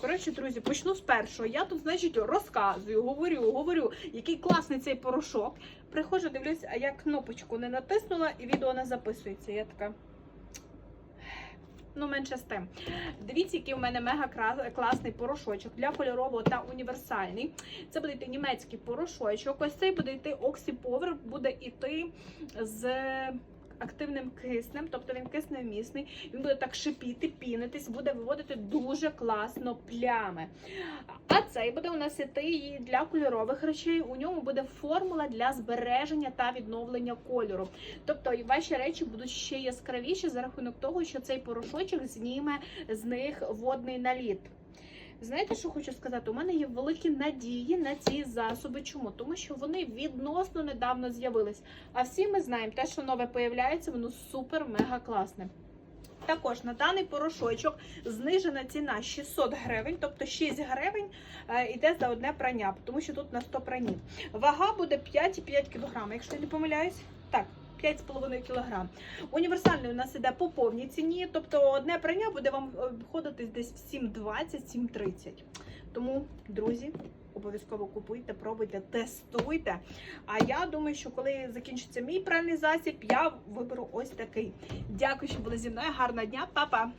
Коротше, друзі, почну з першого. Я тут, значить, розказую, говорю, говорю, який класний цей порошок. Приходжу, дивлюсь, а я кнопочку не натиснула і відео не записується. Я така. Ну, менше з тим. Дивіться, який у мене мега класний порошочок для кольорового та універсальний. Це буде йти німецький порошочок. Ось цей буде йти оксіповер, буде йти з активним киснем, тобто він кисневмісний. Він буде так шипіти, пінитись, буде виводити дуже класно плями. А цей буде у нас іти і для кольорових речей. У ньому буде формула для збереження та відновлення кольору. Тобто ваші речі будуть ще яскравіші за рахунок того, що цей порошочок зніме з них водний наліт. Знаєте, що хочу сказати? У мене є великі надії на ці засоби. Чому? Тому що вони відносно недавно з'явились. А всі ми знаємо, те, що нове появляється, воно супер-мега класне. Також на даний порошочок знижена ціна 600 гривень, тобто 6 гривень е, йде за одне прання, тому що тут на 100 пранів. Вага буде 5,5 кг, якщо я не помиляюсь. Так, 5,5 кг. Універсальний у нас іде по повній ціні, тобто одне прання буде вам обходитись десь в 7,20-7,30. Тому, друзі, обов'язково купуйте, пробуйте, тестуйте. А я думаю, що коли закінчиться мій пральний засіб, я виберу ось такий. Дякую, що були зі мною. Гарного дня, Па-па!